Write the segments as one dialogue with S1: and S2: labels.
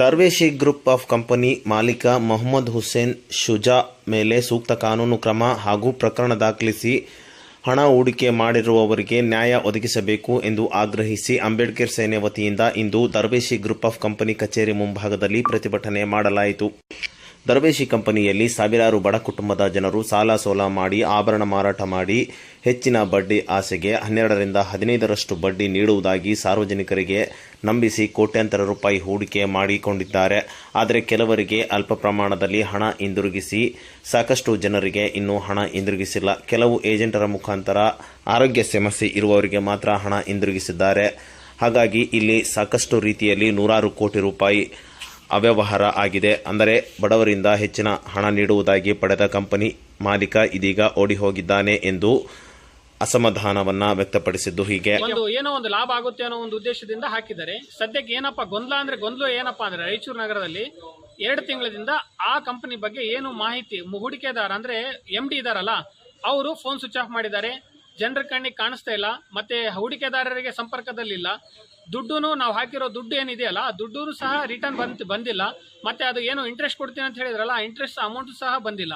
S1: ದರ್ವೇಶಿ group of company ಮಾಲೀಕ ಮೊಹಮ್ಮದ್ ಹುಸೇನ್ ಶುಜಾ ಮೇಲೆ ಸೂಕ್ತ ಕಾನೂನು ಕ್ರಮ ಹಾಗೂ ಪ್ರಕರಣ ದಾಖಲಿಸಿ ಹಣ ಹೂಡಿಕೆ ಮಾಡಿರುವವರಿಗೆ ನ್ಯಾಯ ಒದಗಿಸಬೇಕು ಎಂದು ಆಗ್ರಹಿಸಿ ಅಂಬೇಡ್ಕರ್ ಸೇನೆ ವತಿಯಿಂದ ಇಂದು ದರ್ವೇಶಿ ಗ್ರೂಪ್ ಆಫ್ ಕಂಪನಿ ಕಚೇರಿ ಮುಂಭಾಗದಲ್ಲಿ ಪ್ರತಿಭಟನೆ ಮಾಡಲಾಯಿತು. ದರ್ವೇಶಿ ಕಂಪನಿಯಲ್ಲಿ ಸಾವಿರಾರು ಬಡ ಕುಟುಂಬದ ಜನರು ಸಾಲ ಸೋಲ ಮಾಡಿ ಆಭರಣ ಮಾರಾಟ ಮಾಡಿ ಹೆಚ್ಚಿನ ಬಡ್ಡಿ ಆಸೆಗೆ ಹನ್ನೆರಡರಿಂದ ಹದಿನೈದರಷ್ಟು ಬಡ್ಡಿ ನೀಡುವುದಾಗಿ ಸಾರ್ವಜನಿಕರಿಗೆ ನಂಬಿಸಿ ಕೋಟ್ಯಾಂತರ ರೂಪಾಯಿ ಹೂಡಿಕೆ ಮಾಡಿಕೊಂಡಿದ್ದಾರೆ. ಆದರೆ ಕೆಲವರಿಗೆ ಅಲ್ಪ ಪ್ರಮಾಣದಲ್ಲಿ ಹಣ ಹಿಂದಿರುಗಿಸಿ ಸಾಕಷ್ಟು ಜನರಿಗೆ ಇನ್ನೂ ಹಣ ಹಿಂದಿರುಗಿಸಿಲ್ಲ. ಕೆಲವು ಏಜೆಂಟರ ಮುಖಾಂತರ ಆರೋಗ್ಯ ಸಮಸ್ಯೆ ಇರುವವರಿಗೆ ಮಾತ್ರ ಹಣ ಹಿಂದಿರುಗಿಸಿದ್ದಾರೆ. ಹಾಗಾಗಿ ಇಲ್ಲಿ ಸಾಕಷ್ಟು ರೀತಿಯಲ್ಲಿ ನೂರಾರು ಕೋಟಿ ರೂಪಾಯಿ ಅವ್ಯವಹಾರ ಆಗಿದೆ. ಅಂದರೆ ಬಡವರಿಂದ ಹೆಚ್ಚಿನ ಹಣ ನೀಡುವುದಾಗಿ ಪಡೆದ ಕಂಪನಿ ಮಾಲೀಕ ಇದೀಗ ಓಡಿ ಹೋಗಿದ್ದಾನೆ ಎಂದು ಅಸಮಾಧಾನವನ್ನ ವ್ಯಕ್ತಪಡಿಸಿದ್ದು ಹೀಗೆ.
S2: ಒಂದು ಏನೋ ಒಂದು ಲಾಭ ಆಗುತ್ತೆ ಅನ್ನೋ ಒಂದು ಉದ್ದೇಶದಿಂದ ಹಾಕಿದ್ದಾರೆ. ಸದ್ಯಕ್ಕೆ ಏನಪ್ಪ ಗೊಂದಲ ಅಂದ್ರೆ ಗೊಂದಲ ಏನಪ್ಪಾ ಅಂದ್ರೆ ರಾಯಚೂರು ನಗರದಲ್ಲಿ ಎರಡು ತಿಂಗಳದಿಂದ ಆ ಕಂಪನಿ ಬಗ್ಗೆ ಏನು ಮಾಹಿತಿ ಹೂಡಿಕೆದಾರ ಅಂದ್ರೆ ಎಂ ಡಿ ಇದಾರಲ್ಲ, ಅವರು ಫೋನ್ ಸ್ವಿಚ್ ಆಫ್ ಮಾಡಿದ್ದಾರೆ. ಜನರ ಕಣ್ಣಿಗೆ ಕಾಣಿಸ್ತಾ ಇಲ್ಲ. ಮತ್ತೆ ಹೂಡಿಕೆದಾರರಿಗೆ ಸಂಪರ್ಕದಲ್ಲಿಲ್ಲ. ದುಡ್ಡು ನಾವು ಹಾಕಿರೋ ದುಡ್ಡು ಏನಿದೆಯಲ್ಲ, ಆ ದುಡ್ಡು ಸಹ ರಿಟರ್ನ್ ಬಂತು ಬಂದಿಲ್ಲ. ಮತ್ತೆ ಅದು ಏನು ಇಂಟ್ರೆಸ್ಟ್ ಕೊಡ್ತೀನಿ ಅಂತ ಹೇಳಿದ್ರಲ್ಲ ಇಂಟ್ರೆಸ್ಟ್ ಅಮೌಂಟ್ ಸಹ ಬಂದಿಲ್ಲ.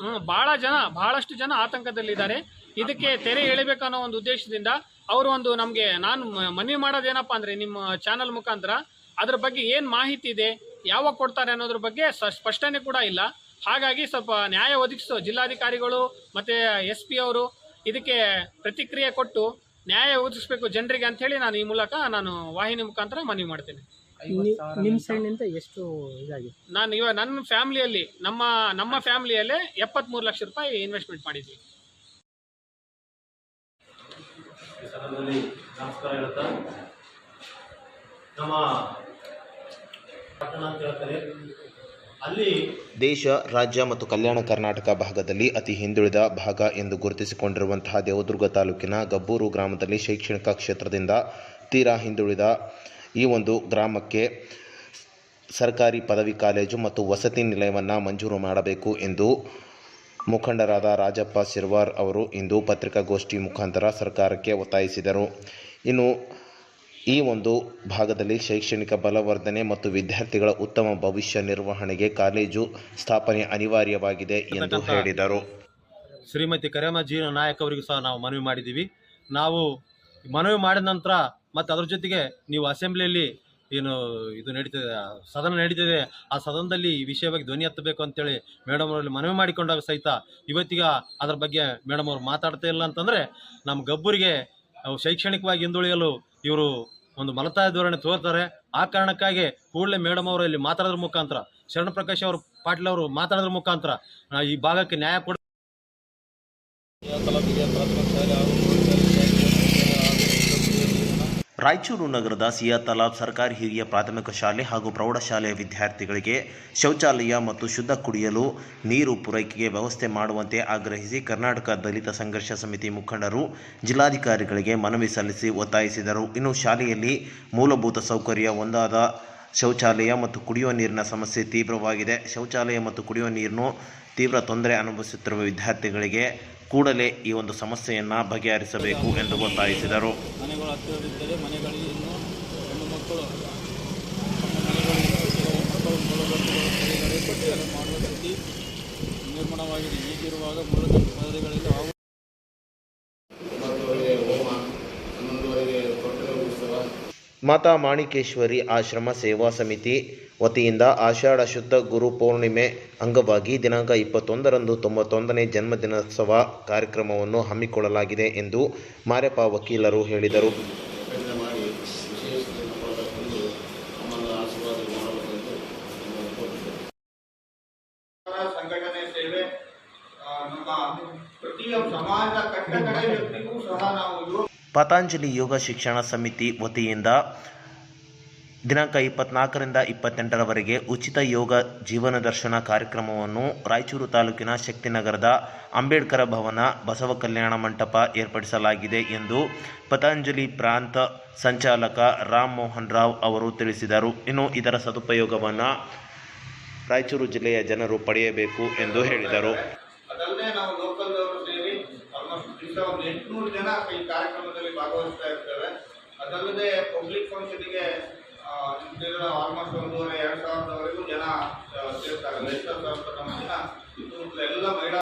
S2: ಹ್ಞೂ ಬಹಳ ಜನ, ಭಾಳಷ್ಟು ಜನ ಆತಂಕದಲ್ಲಿದ್ದಾರೆ. ಇದಕ್ಕೆ ತೆರೆ ಎಳಿಬೇಕು ಅನ್ನೋ ಒಂದು ಉದ್ದೇಶದಿಂದ ಅವರು ಒಂದು ನಮಗೆ, ನಾನು ಮನವಿ ಮಾಡೋದೇನಪ್ಪ ಅಂದರೆ ನಿಮ್ಮ ಚಾನಲ್ ಮುಖಾಂತರ ಅದ್ರ ಬಗ್ಗೆ ಏನು ಮಾಹಿತಿ ಇದೆ, ಯಾವಾಗ ಕೊಡ್ತಾರೆ ಅನ್ನೋದ್ರ ಬಗ್ಗೆ ಸ್ಪಷ್ಟನೆ ಕೂಡ ಇಲ್ಲ. ಹಾಗಾಗಿ ಸ್ವಲ್ಪ ನ್ಯಾಯ ಒದಗಿಸೋ, ಜಿಲ್ಲಾಧಿಕಾರಿಗಳು ಮತ್ತು ಎಸ್ ಪಿ ಅವರು ಇದಕ್ಕೆ ಪ್ರತಿಕ್ರಿಯೆ ಕೊಟ್ಟು ನ್ಯಾಯ ಒದಗಿಸ್ಬೇಕು ಜನರಿಗೆ ಅಂತ ಹೇಳಿ ನಾನು ಈ ಮೂಲಕ ನಾನು ವಾಹಿನಿ ಮುಖಾಂತರ ಮನವಿ ಮಾಡ್ತೇನೆ.
S3: ನಿಮ್ಮ ನಿಮ್ ಸೈಡ್ನಿಂದ ಎಷ್ಟು ಇದಾಗಿದೆ?
S2: ನಾನು ಇವಾಗ ನನ್ನ ಫ್ಯಾಮಿಲಿಯಲ್ಲಿ ನಮ್ಮ ನಮ್ಮ ಫ್ಯಾಮಿಲಿಯಲ್ಲೇ ಎಪ್ಪತ್ಮೂರು ಲಕ್ಷ ರೂಪಾಯಿ ಇನ್ವೆಸ್ಟ್ಮೆಂಟ್ ಮಾಡಿದ್ವಿ.
S4: ಈ ನಮಸ್ಕಾರ ಹೇಳ್ತಾ ನಮ್ಮ ಪಟ್ಟಣ ಅಂತ ಹೇಳ್ತಾರೆ
S1: ದೇಶ, ರಾಜ್ಯ ಮತ್ತು ಕಲ್ಯಾಣ ಕರ್ನಾಟಕ ಭಾಗದಲ್ಲಿ ಅತಿ ಹಿಂದುಳಿದ ಭಾಗ ಎಂದು ಗುರುತಿಸಿಕೊಂಡಿರುವಂತಹ ದೇವದುರ್ಗ ತಾಲೂಕಿನ ಗಬ್ಬೂರು ಗ್ರಾಮದಲ್ಲಿ ಶೈಕ್ಷಣಿಕ ಕ್ಷೇತ್ರದಿಂದ ತೀರಾ ಹಿಂದುಳಿದ ಈ ಒಂದು ಗ್ರಾಮಕ್ಕೆ ಸರ್ಕಾರಿ ಪದವಿ ಕಾಲೇಜು ಮತ್ತು ವಸತಿ ನಿಲಯವನ್ನು ಮಂಜೂರು ಮಾಡಬೇಕು ಎಂದು ಮುಖಂಡರಾದ ರಾಜಪ್ಪ ಸಿರ್ವಾರ್ ಅವರು ಇಂದು ಪತ್ರಿಕಾಗೋಷ್ಠಿ ಮುಖಾಂತರ ಸರ್ಕಾರಕ್ಕೆ ಒತ್ತಾಯಿಸಿದರು. ಇನ್ನು ಈ ಒಂದು ಭಾಗದಲ್ಲಿ ಶೈಕ್ಷಣಿಕ ಬಲವರ್ಧನೆ ಮತ್ತು ವಿದ್ಯಾರ್ಥಿಗಳ ಉತ್ತಮ ಭವಿಷ್ಯ ನಿರ್ವಹಣೆಗೆ ಕಾಲೇಜು ಸ್ಥಾಪನೆ ಅನಿವಾರ್ಯವಾಗಿದೆ ಎಂದು ಹೇಳಿದರು.
S4: ಶ್ರೀಮತಿ ಕರೇಮಾ ಜೀವನ ನಾಯಕ್ ಅವರಿಗೂ ಸಹ ನಾವು ಮನವಿ ಮಾಡಿದ್ದೀವಿ. ನಾವು ಮನವಿ ಮಾಡಿದ ನಂತರ ಮತ್ತು ಅದರ ಜೊತೆಗೆ ನೀವು ಅಸೆಂಬ್ಲಿಯಲ್ಲಿ ಏನು ಇದು ನಡೀತದೆ ಸದನ ನಡೀತಿದೆ. ಆ ಸದನದಲ್ಲಿ ಈ ವಿಷಯವಾಗಿ ಧ್ವನಿ ಹತ್ತಬೇಕು ಅಂತೇಳಿ ಮೇಡಮ್ ಅವರಲ್ಲಿ ಮನವಿ ಮಾಡಿಕೊಂಡಾಗ ಸಹಿತ ಇವತ್ತಿಗ ಅದರ ಬಗ್ಗೆ ಮೇಡಮ್ ಅವರು ಮಾತಾಡ್ತಾ ಇಲ್ಲ ಅಂತಂದರೆ ನಮ್ಮ ಗಬ್ಬರಿಗೆ ಶೈಕ್ಷಣಿಕವಾಗಿ ಹಿಂದುಳಿಯಲು ಇವರು ಒಂದು ಮಲತಾಯ ಧೋರಣೆ ತೋರ್ತಾರೆ. ಆ ಕಾರಣಕ್ಕಾಗಿ ಕೂಡಲೇ ಮೇಡಮ್ ಅವರು ಇಲ್ಲಿ ಮಾತಾಡೋದ್ರ ಮುಖಾಂತರ ಶರಣ ಪ್ರಕಾಶ್ ಅವರು, ಪಾಟೀಲ್ ಅವರು ಮಾತಾಡೋದ್ರ ಮುಖಾಂತರ ಈ ಭಾಗಕ್ಕೆ ನ್ಯಾಯ ಕೊಡ
S1: ರಾಯಚೂರು ನಗರದ ಸಿಯಾ ತಲಾಬ್ ಸರ್ಕಾರಿ ಹಿರಿಯ ಪ್ರಾಥಮಿಕ ಶಾಲೆ ಹಾಗೂ ಪ್ರೌಢಶಾಲೆಯ ವಿದ್ಯಾರ್ಥಿಗಳಿಗೆ ಶೌಚಾಲಯ ಮತ್ತು ಶುದ್ಧ ಕುಡಿಯಲು ನೀರು ಪೂರೈಕೆಗೆ ವ್ಯವಸ್ಥೆ ಮಾಡುವಂತೆ ಆಗ್ರಹಿಸಿ ಕರ್ನಾಟಕ ದಲಿತ ಸಂಘರ್ಷ ಸಮಿತಿ ಮುಖಂಡರು ಜಿಲ್ಲಾಧಿಕಾರಿಗಳಿಗೆ ಮನವಿ ಸಲ್ಲಿಸಿ ಒತ್ತಾಯಿಸಿದರು. ಇನ್ನು ಶಾಲೆಯಲ್ಲಿ ಮೂಲಭೂತ ಸೌಕರ್ಯ ಒಂದಾದ ಶೌಚಾಲಯ ಮತ್ತು ಕುಡಿಯುವ ನೀರಿನ ಸಮಸ್ಯೆ ತೀವ್ರವಾಗಿದೆ. ಶೌಚಾಲಯ ಮತ್ತು ಕುಡಿಯುವ ನೀರನ್ನು ತೀವ್ರ ತೊಂದರೆ ಅನುಭವಿಸುತ್ತಿರುವ ವಿದ್ಯಾರ್ಥಿಗಳಿಗೆ ಕೂಡಲೇ ಈ ಒಂದು ಸಮಸ್ಯೆಯನ್ನು ಬಗೆಹರಿಸಬೇಕು ಎಂದು ಒತ್ತಾಯಿಸಿದರು.
S5: ಮನೆಗಳು
S1: ಮಾತಾ ಮಾಣಿಕೇಶ್ವರಿ ಆಶ್ರಮ ಸೇವಾ ಸಮಿತಿ ವತಿಯಿಂದ ಆಷಾಢ ಶುದ್ಧ ಗುರು ಪೂರ್ಣಿಮೆ ಅಂಗವಾಗಿ ದಿನಾಂಕ ಇಪ್ಪತ್ತೊಂದರಂದು ತೊಂಬತ್ತೊಂದನೇ ಜನ್ಮದಿನೋತ್ಸವ ಕಾರ್ಯಕ್ರಮವನ್ನು ಹಮ್ಮಿಕೊಳ್ಳಲಾಗಿದೆ ಎಂದು ಮಾರ್ಯಪ್ಪ ವಕೀಲರು ಹೇಳಿದರು. ಪತಾಂಜಲಿ ಯೋಗ ಶಿಕ್ಷಣ ಸಮಿತಿ ವತಿಯಿಂದ ದಿನಾಂಕ ಇಪ್ಪತ್ನಾಲ್ಕರಿಂದ ಇಪ್ಪತ್ತೆಂಟರವರೆಗೆ ಉಚಿತ ಯೋಗ ಜೀವನ ದರ್ಶನ ಕಾರ್ಯಕ್ರಮವನ್ನು ರಾಯಚೂರು ತಾಲೂಕಿನ ಶಕ್ತಿನಗರದ ಅಂಬೇಡ್ಕರ ಭವನ ಬಸವ ಕಲ್ಯಾಣ ಮಂಟಪ ಏರ್ಪಡಿಸಲಾಗಿದೆ ಎಂದು ಪತಂಜಲಿ ಪ್ರಾಂತ ಸಂಚಾಲಕ ರಾಮ್ ಮೋಹನ್ ರಾವ್ ಅವರು ತಿಳಿಸಿದರು. ಇನ್ನು ಇದರ ಸದುಪಯೋಗವನ್ನು ರಾಯಚೂರು ಜಿಲ್ಲೆಯ ಜನರು ಪಡೆಯಬೇಕು ಎಂದು ಹೇಳಿದರು.
S6: ಭಾಗವಹಿಸ್ತಾ ಇರ್ತೇವೆ. ಅದಲ್ಲದೆ ಪಬ್ಲಿಕ್ ಫಂಕ್ಷನ್ಗೆ ಆಲ್ಮೋಸ್ಟ್ ಒಂದೂವರೆ, ಎರಡು ಸಾವಿರದವರೆಗೂ ಜನ ಸೇರ್ತಾರೆ. ಎಷ್ಟು ಅಂತ ನಮ್ಮ ಎಲ್ಲ ಮಹಿಳಾ